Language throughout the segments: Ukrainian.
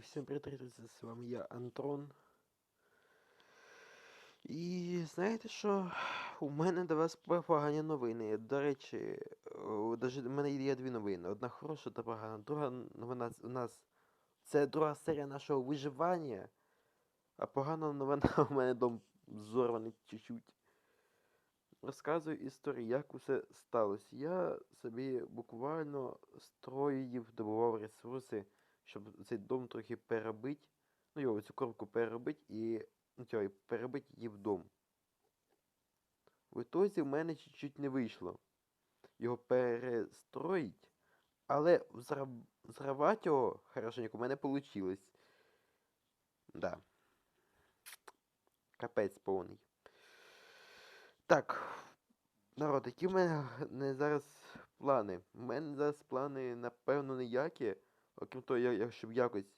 всім привіт, з вами я Антон. І знаєте що? У мене до вас погані новини. До речі, о, даже в мене є дві новини. Одна хороша та погана. Друга новина у нас це друга серія нашого виживання. А погана новина у мене дом зорваний чуть-чуть. Розказую історію, як усе сталося. Я собі буквально строїв, добував ресурси, щоб цей дом трохи перебити. Ну, його цю коробку перебити і. Ну, цього, і перебити її в дом. В ітозі в мене чуть-чуть не вийшло його перестроїть, але взрав... взривати його хорошенько у мене вийшло. Да. Капець повний. Так. Народ, які в мене зараз плани? У мене зараз плани, напевно, ніякі. Окрім того, я, я, щоб якось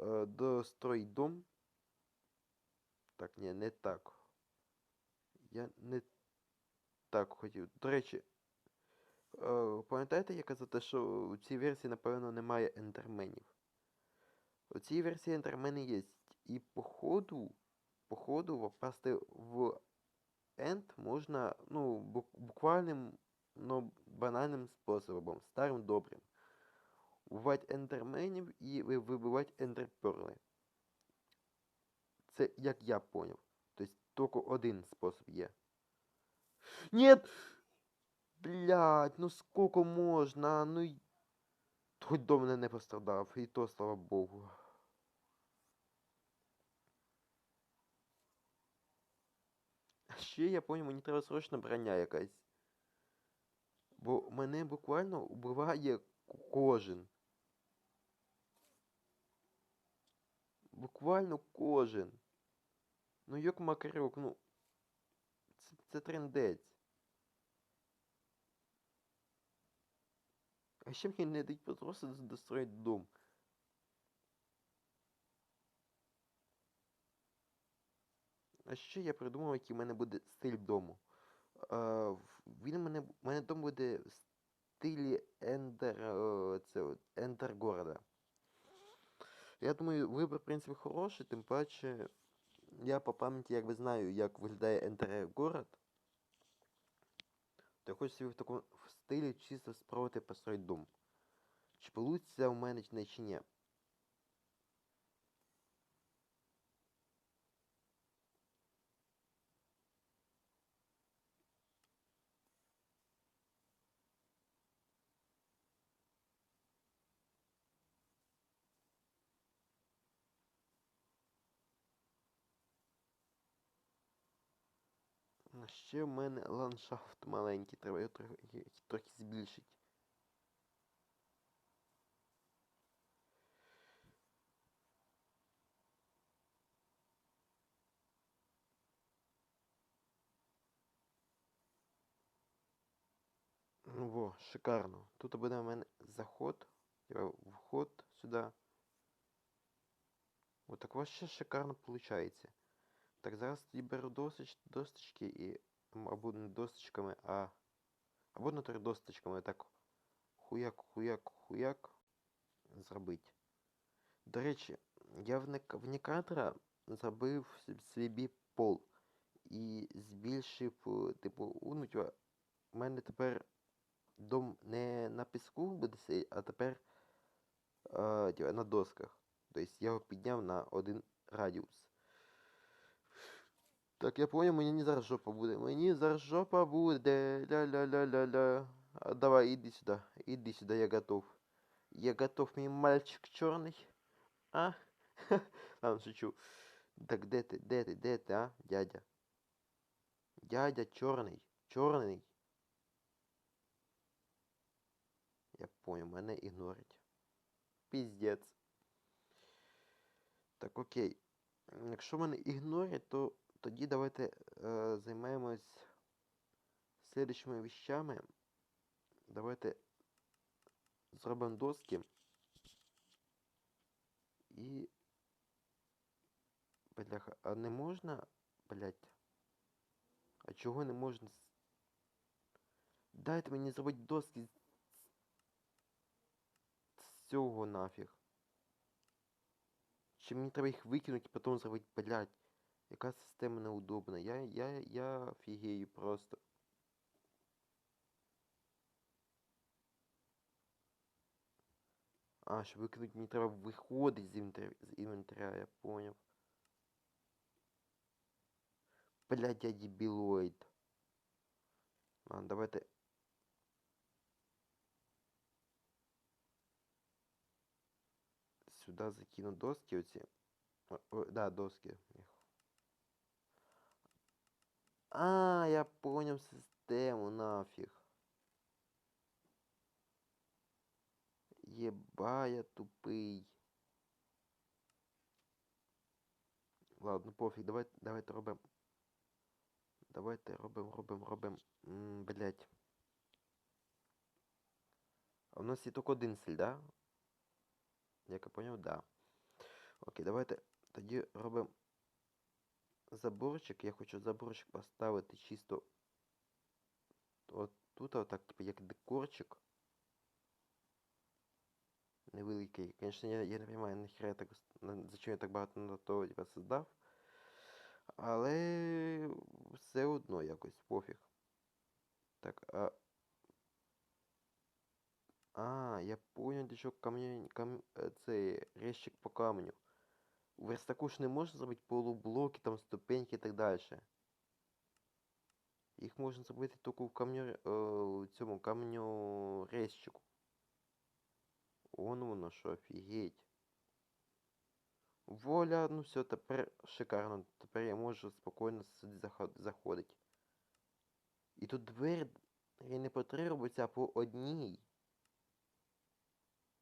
е, достроїть дом. Так, ні, не так. Я не так хотів. До речі, е, пам'ятаєте, я казав, те, що у цій версії, напевно, немає ендерменів. У цій версії ендермени є. І походу, походу, попасти в енд можна, ну, бук- буквальним, ну, банальним способом, старим добрим. Вбивати ендерменів і ви- вибивати ендерперли. Це як я поняв. Тобто тільки один спосіб є. Нет! Блядь, ну сколько можна? Ну й... Хоч до мене не пострадав, і то слава Богу. А Ще я поняв, мені треба срочно броня якась. Бо мене буквально убиває кожен. Буквально кожен. Ну як макарюк, ну. Це, це трендець. А ще мені не дають просто достроїти дом. А ще я придумав, який в мене буде стиль дому. Е, він у мене, у мене дом буде в стилі Ендер, е, це, Ендер города. Я думаю, вибір, в принципі, хороший, тим паче я по пам'яті якби знаю, як виглядає Ендер город. То я хочу собі в такому в стилі чисто спробувати построїти дом. Чи вийде у мене чи не чи ні. А ще в мене ландшафт маленький, треба його трохи, трохи збільшити. Ну во, шикарно. Тут буде у мене заход, вход сюди. От так вообще шикарно виходить. Так, зараз тоді беру досич, досточки і. Або не досточками, а. Або на три досточками так. Хуяк, хуяк, хуяк. Зробить. До речі, я в, в Некадра зробив собі пол. І збільшив, е, типу, ну, типа, у мене тепер дом не на піску буде сидіти, а тепер е, типа, на досках. Тобто я його підняв на один радіус. Так, я понял, мені зараз жопа буде. Мені зараз жопа буде. Ля-ля-ля-ля-ля. А, давай, иди сюда. Иди сюда, я готов. Я готов, мій мальчик чорний. А? Ладно, шучу. Так де ти, де ти, де ти, а, дядя? Дядя чорний. Чорний. Я понял, мене ігнорить. Піздець. Так, окей. М, Якщо мене ігнорять, то тоді давайте е, займаємось слідчими вещами. Давайте зробимо доски. І. Бляха, а не можна, блять. А чого не можна? Дайте мені зробити доски з цього нафіг. Чи мені треба їх викинути і потім зробити, блядь. Яка система неудобна. Я, я, я фігею просто. А, щоб викинути, мені треба виходити з інвентаря, з інвентаря, я поняв. Блядь, я дебілоїд. Ладно, давайте. Сюда закину доски оці. О, о, да, доски. А, я понял систему, нафиг. Еба, я тупий. Ладно, пофіг, давай, давайте робимо. Давайте робимо, робимо, робимо. Блять. А у нас є тільки один стиль, да? Як я поняв, да. Окей, давайте тоді робимо заборчик. Я хочу заборчик поставити чисто от тут, отак, типу, як декорчик. Невеликий. Звісно, я, я не розумію, нахіра я так, зачем я так багато на того типа, создав. Але все одно якось пофіг. Так, а. А, я понял, для чого камінь, кам... е, цей резчик по каменю. Верстаку ж не можна зробити полублоки, там ступеньки і так далі. Їх можна зробити тільки в камню, е, у цьому каменю резчику. Он воно що, офігеть. Воля, ну все, тепер шикарно. Тепер я можу спокійно сюди заход- заходити. І тут двері не по три робиться, а по одній.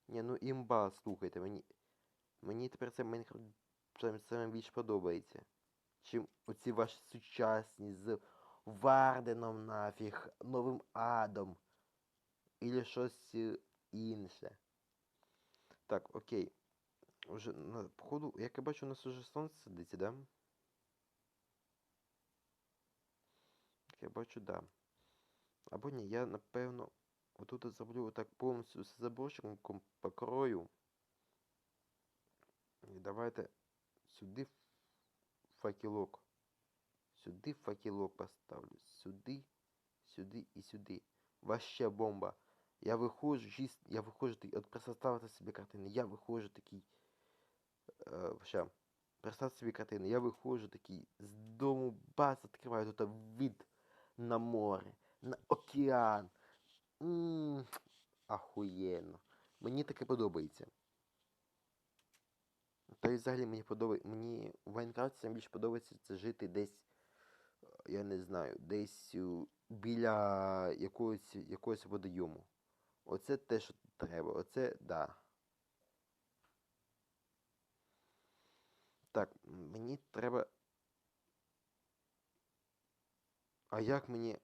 Ні, ну імба, слухайте, мені. Мені тепер це Майнкрафт саме, саме більш подобається. Чим оці ваші сучасні з Варденом нафіг, новим адом. Ілі щось е, інше. Так, окей. Уже на походу, як я бачу, у нас уже сонце сидиться, да? Як я бачу, да. Або ні, я напевно отут от зроблю отак повністю з заборчиком покрою. І давайте сюди ф- факелок. Сюди факелок поставлю. Сюди, сюди і сюди. Ваще бомба. Я виходжу, чист, я виходжу такий, от представте собі картину, я виходжу такий. Е, ще. Представте собі картину, я виходжу такий з дому, бац, відкриваю тут вид на море, на океан. Ммм, ахуєнно. Мені таке подобається. Та й взагалі мені подобається. Мені в Майнкрафті саме більше подобається це жити десь, е, я не знаю, десь біля якогось, якогось водойому. Оце те, що треба. Оце да. Так, мені треба. А як мені.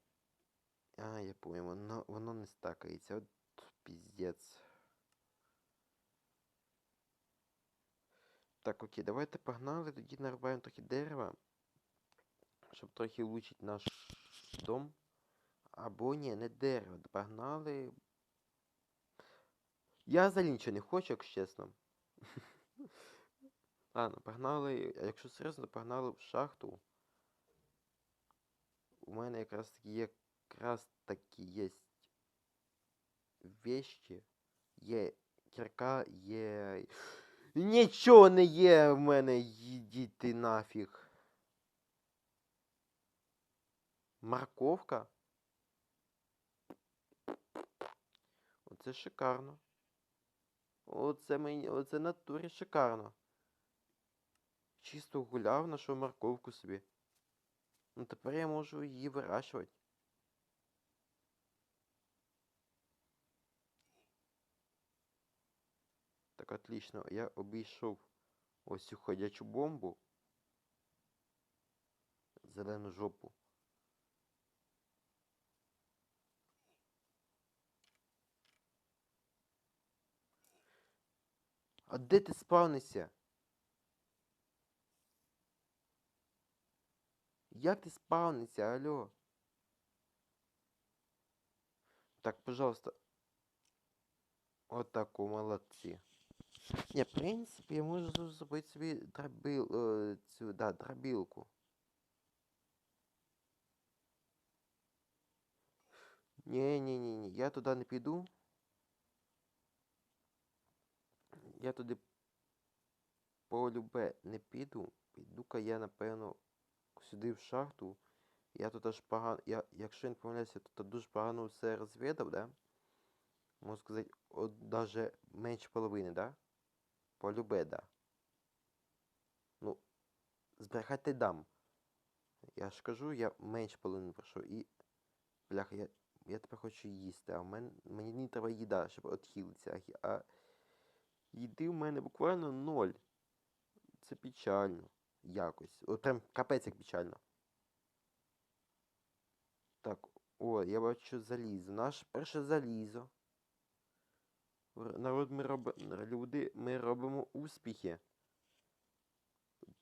А, я пам'ятаю, воно, воно не стакається. От піздець. Так, окей, давайте погнали, тоді нарубаємо трохи дерева, щоб трохи влучить наш дом. Або ні, не дерево. Погнали. Я взагалі нічого не хочу, якщо чесно. Ладно, погнали. Якщо серйозно, погнали в шахту. У мене якраз таки якраз таки є вещи. Є кірка, є. Нічого не є в мене, їдіть ти нафіг. Морковка? Оце шикарно. Оце мені, оце натурі шикарно. Чисто гуляв, нашов морковку собі. Ну тепер я можу її вирощувати. Так, отлично. Я обійшов ось цю ходячу бомбу. Зелену жопу. А де ти спавнишся? Як ти спавнишся, алло? Так, пожалуйста. Вот так, о, молодці. Ні, в принципі, я можу зробити собі драбіл, е, цю, да, драбілку. Ні, ні, ні, я туди не піду. Я туди полюбе не піду. Піду-ка я, напевно, сюди в шахту. Я тут аж погано. Я, якщо не помиляюся, я тут дуже погано все розвідав, да? Можна сказати, от даже менше половини, да? Полюбе, да. Ну, збрехати дам. Я ж кажу, я менше половини пройшов і. Бляха, я, я тепер хочу їсти, а в мен, мені не треба їда, щоб отхилитися. а їди в мене буквально ноль. Це печально. Якось. От прям капець як печально. Так, о, я бачу залізо. Наше перше залізо. Народ, ми робимо. Люди, ми робимо успіхи.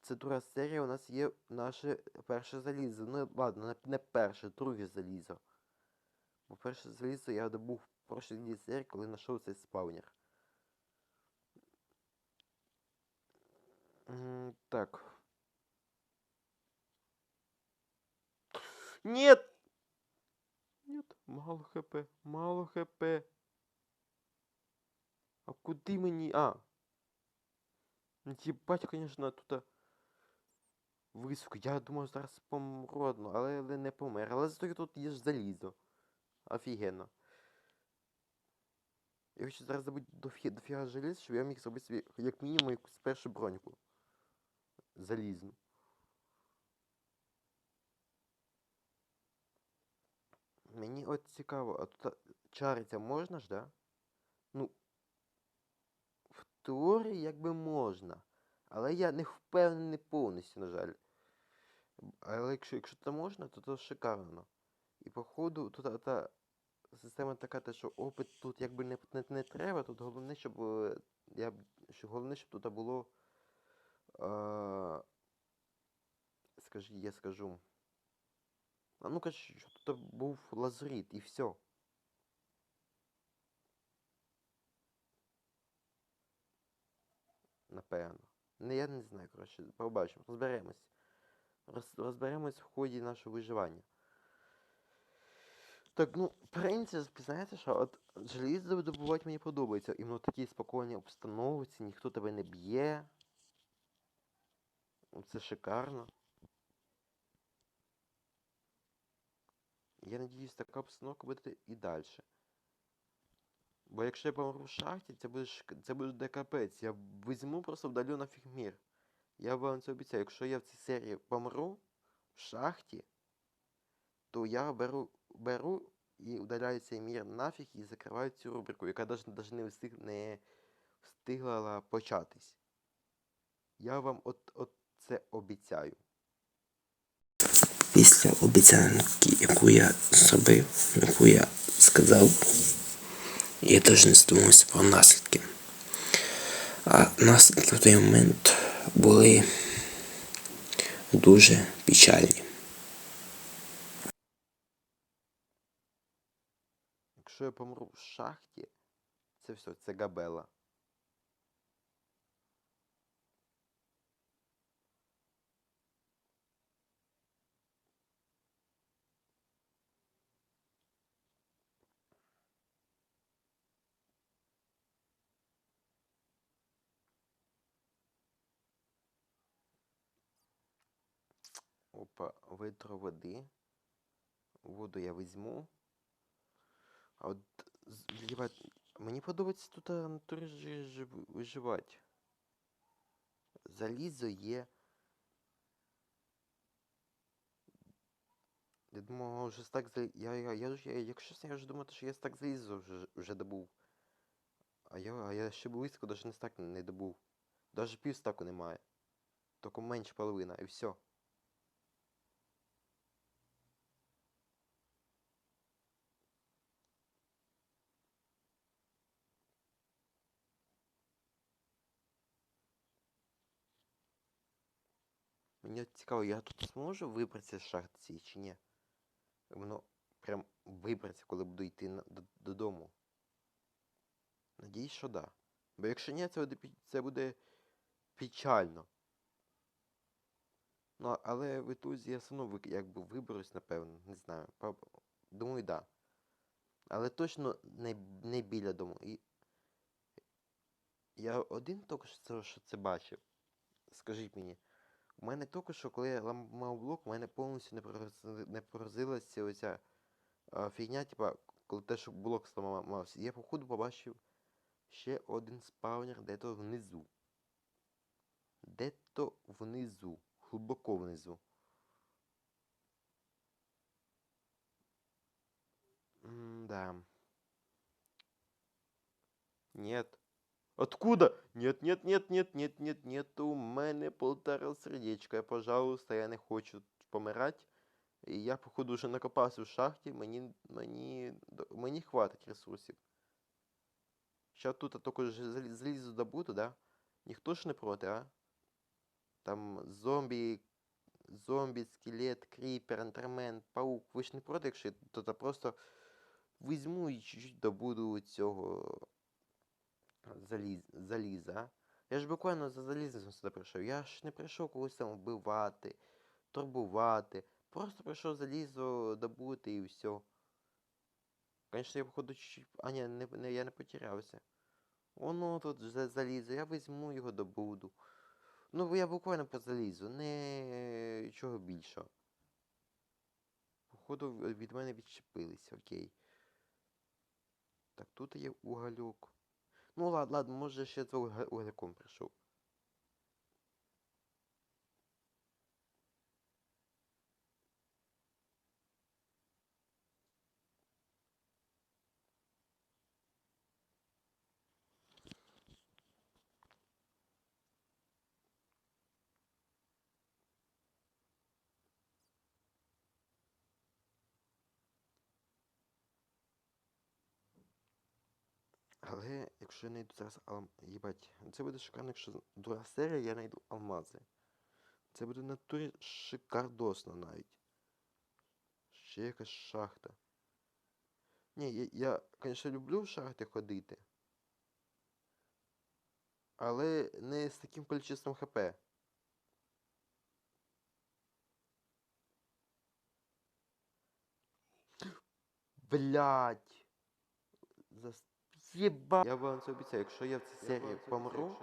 Це друга серія, у нас є наше перше залізо. Ну, ладно, не- перше, друге залізо. Бо перше залізо я добув в прошлій серії, коли знайшов цей спаунер. М, Так. Нет! Нет, мало хп, мало хп. А куди мені. А. Ну, Єбать, конечно, тут. Високо. Я думав, зараз помру але, не помер. Але зато тут є ж залізо. Офігенно. Я хочу зараз забути дофі, дофіга желіз, щоб я міг зробити собі як мінімум якусь першу броньку. Залізну. Мені от цікаво, а тут а, чариться можна ж, да? Ну. Теорії якби можна. Але я не впевнений повністю, на жаль. Але якщо, якщо це можна, то це шикарно. І походу тут та система така, те, що опит тут якби не, не, не треба, тут головне, щоб е, я що головне, щоб тут було. А, скажи, я скажу. А ну-ка, щоб тут був лазурит і все. Напевно. Не, я не знаю, коротше, побачимо, розберемось. Роз, розберемось в ході нашого виживання. Так, ну, в принципі, знаєте що, от желізо видобувати мені подобається. Іменно в такій спокійній обстановці, ніхто тебе не б'є. Ну, Це шикарно. Я надіюсь, така обстановка буде і далі. Бо якщо я помру в шахті, це буде, це буде капець. Я візьму просто вдалю нафіг мір. Я вам це обіцяю, якщо я в цій серії помру в шахті, то я беру, беру і удаляю цей мір нафіг і закриваю цю рубрику, яка навіть не, встиг, не встигла початись. Я вам от, от це обіцяю. Після обіцянки, яку я зробив, яку я сказав, я теж не задумався про наслідки. А наслідки в той момент були дуже печальні. Якщо я помру в шахті, це все, це габела. Опа, витро води. Воду я візьму. А от з- їбать, мені подобається тут на натурі жи- жив- виживати. Залізо є. Я думав, вже стак за. Я, я, я, я, якщо чесно, я вже думав, що я стак залізо вже, вже добув. А я, а я ще близько навіть не стак не добув. Даже пів стаку немає. Тільки менше половина, і все. Мені цікаво, я тут зможу вибратися з шахти чи ні? Воно прям вибратися, коли буду йти на, до- додому. Надіюсь, що да. Бо якщо ні, це буде, це буде печально. Ну, але в ітузі я все одно якби виберусь, напевно, не знаю. Думаю, да. Але точно не, не біля дому. І я один тільки що це бачив. Скажіть мені, у мене тільки що, коли я ламав блок, у мене повністю не, пророз- не пророзилася оця а, фігня, типа, коли те, що блок зламався. Я походу побачив ще один спавнер де-то внизу. Де-то внизу. Глибоко внизу. Да. Нет. Откуда? Нет, нет, нет, нет, нет, нет, нет. У мене полтора сердечка. Пожалуйста, я не хочу помирати. І я, походу, вже накопався в шахті. Мені, мені, до- мені хватить ресурсів. Ща тут тільки ж залі- залізу добуду, да? Ніхто ж не проти, а? Там зомбі, зомбі, скелет, кріпер, ендермен, паук. Ви ж не проти, якщо я тут просто візьму і чуть-чуть добуду цього заліз, заліза. Я ж буквально за залізом сюди прийшов. Я ж не прийшов когось там вбивати, турбувати. Просто прийшов залізо добути і все. Конечно, я походу чуть-чуть. А ні, не, не, я не потерявся. Воно тут за залізо, я візьму його добуду. Ну, я буквально по залізу, не чого більшого. Походу від мене відчепилися, окей. Так, тут є угольок. Ну ладно, ладно, може ще з уг- прийшов. Але якщо я знайду зараз алм... Їбать, це буде шикарно, якщо друга серія я знайду алмази. Це буде натурі шикардосно навіть. Ще якась шахта. Ні, я, я, звісно, люблю в шахти ходити. Але не з таким кількістю ХП. Блять. Зас... Єба. Я вам це обіцяю, якщо я в цій серії помру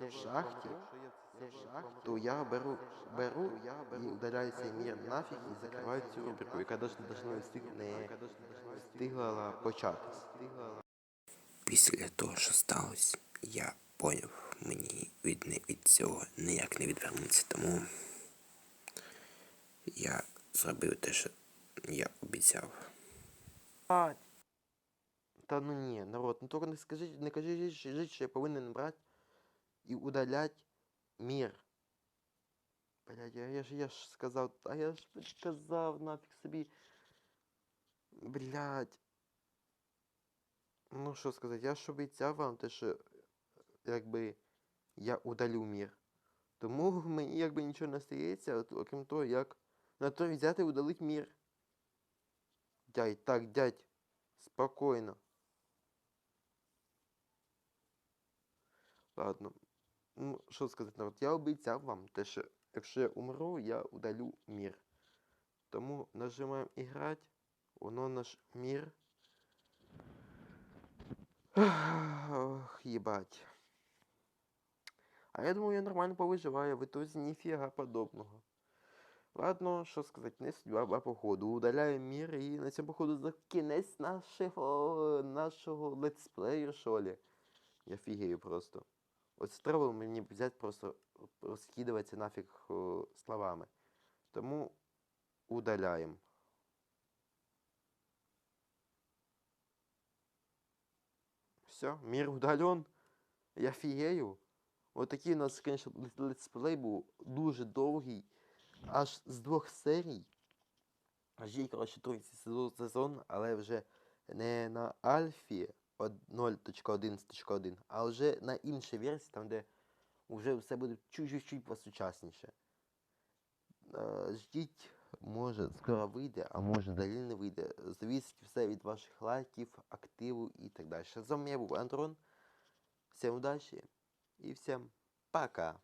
в шахті, то я беру, беру і удаляю цей мір нафіг і закриваю цю рубрику, яка навіть не встигла початись. Після того, що сталося, я поняв, мені від, не- від цього ніяк не відвернутися, тому я зробив те, що я обіцяв. Та ну ні, народ, ну тільки не скажіть, не кажіть, що- я повинен брати і удалять мір. Блядь, я, я ж я ж сказав, а я ж сказав нафіг собі. Блядь. Ну що сказати, я ж обіцяв вам те, що якби я удалю мір. Тому мені якби нічого не стається, от- окрім того, як на то взяти і удалить мір. Дядь, так, дядь, спокійно. Ладно. Ну, що сказати, народ, я обіцяв вам те, що якщо я умру, я удалю мір. Тому нажимаємо іграть, воно наш мір. Ох, їбать. А я думаю, я нормально повиживаю, в итоге ніфіга подобного. Ладно, що сказати, не судьба, походу. Удаляю мір і на цьому походу за кінець нашого, нашого летсплею, що ли. Я фігею просто. Ось треба мені взяти просто розкидуватися нафіг словами. Тому удаляємо. Все, мір удален. Я фігею. Отакий у нас, звісно, летсплей був дуже довгий. Аж з двох серій. Аж є, коротше, другий сезон- але вже не на Альфі 0.11.1, а вже на іншій версії, там, де вже все буде чуть-чуть посучасніше. Е, Ждіть, може скоро вийде, а може далі не вийде. Завісить все від ваших лайків, активу і так далі. З вами я був Андрон. Всем удачи и всем пока.